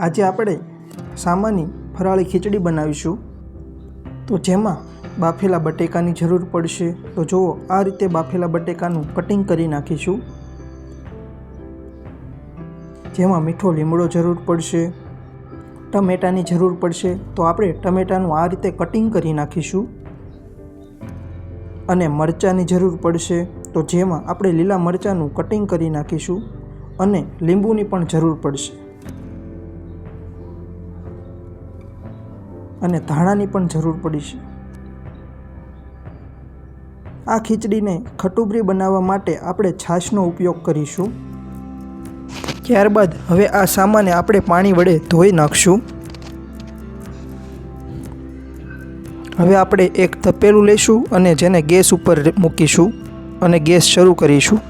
આજે આપણે સામાની ફરાળી ખીચડી બનાવીશું. તો જેમાં બાફેલા બટેકાની જરૂર પડશે. તો જુઓ, આ રીતે બાફેલા બટેકાનું કટિંગ કરી નાખીશું. જેમાં મીઠો લીમડો જરૂર પડશે. ટમેટાની જરૂર પડશે. તો આપણે ટમેટાનું આ રીતે કટિંગ કરી નાખીશું. અને મરચાંની જરૂર પડશે. તો જેમાં આપણે લીલા મરચાંનું કટિંગ કરી નાખીશું. અને લીંબુની પણ જરૂર પડશે. અને ધાણાની પણ જરૂર પડીશ આ ખીચડીને ખટુબરી બનાવવા માટે આપણે છાશનો ઉપયોગ કરીશું. ત્યારબાદ હવે આ સામાને આપણે પાણી વડે ધોઈ નાખશું. હવે આપણે એક તપેલું લઈશું અને જેને ગેસ ઉપર મૂકીશું અને ગેસ શરૂ કરીશું.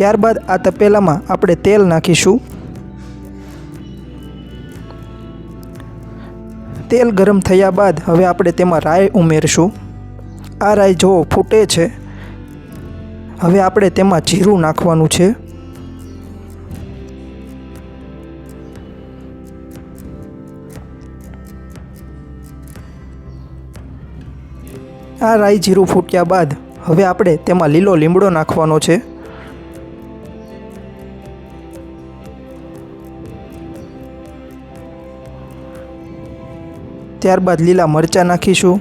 ત્યારબાદ આ તપેલામાં આપણે તેલ નાખીશું. તેલ ગરમ થયા બાદ હવે આપણે તેમાં રાય ઉમેરશું. આ રાય જો ફૂટે છે, હવે આપણે તેમાં જીરું નાખવાનું છે. આ રાઈ જીરું ફૂટ્યા બાદ હવે આપણે તેમાં લીલો લીમડો નાખવાનો છે. ત્યારબાદ લીલા મરચાં નાખીશું.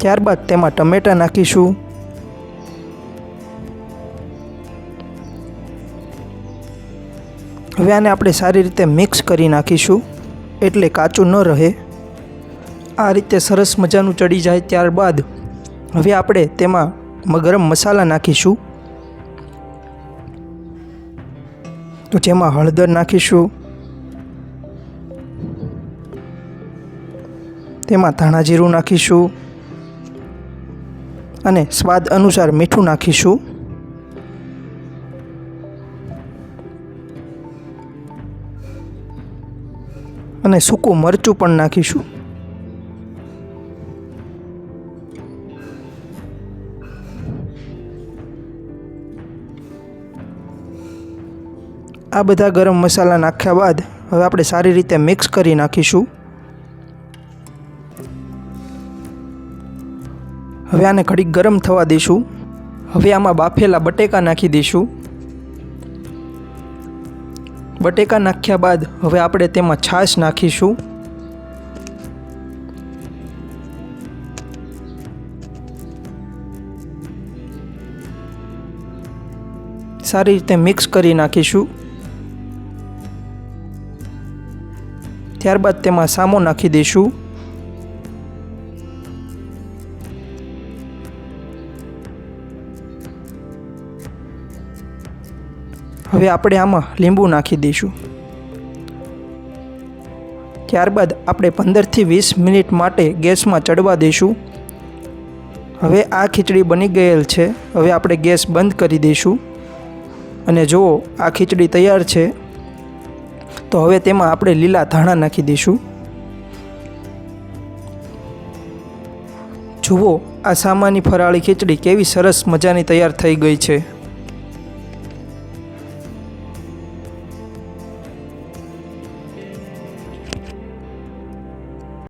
ત્યારબાદ તેમાં ટમેટાં નાખીશું. હવે આને આપણે સારી રીતે મિક્સ કરી નાખીશું, એટલે કાચું ન રહે. આ રીતે સરસ મજાનું ચડી જાય ત્યારબાદ હવે આપણે તેમાં ગરમ મસાલા નાખીશું. તો જેમાં હળદર નાખીશું. તેમાં ધાણા જીરું નાખીશું અને સ્વાદ અનુસાર મીઠું નાખીશું. અને સૂકું મરચું પણ નાખીશું. આ બધા ગરમ મસાલા નાખ્યા બાદ હવે આપણે સારી રીતે મિક્સ કરી નાખીશું. હવે આને ઘડીક ગરમ થવા દઈશું હવે આમાં બાફેલા બટેકા નાખી દઈશું બટેકા નાખ્યા બાદ હવે આપણે તેમાં છાશ નાખીશું. સારી રીતે મિક્સ કરી નાખીશું. ત્યારબાદ તેમાં સામો નાખી દઈશું હવે આપણે આમાં લીંબુ નાખી દઈશું. ત્યારબાદ આપણે પંદરથી વીસ મિનિટ માટે ગેસમાં ચડવા દઈશું. હવે આ ખીચડી બની ગયેલ છે. હવે આપણે ગેસ બંધ કરી દઈશું. અને જુઓ, આ ખીચડી તૈયાર છે. તો હવે તેમાં આપણે લીલા ધાણા નાખી દઈશું. જુઓ, આ સામાની ફરાળી ખીચડી કેવી સરસ મજાની તૈયાર થઈ ગઈ છે.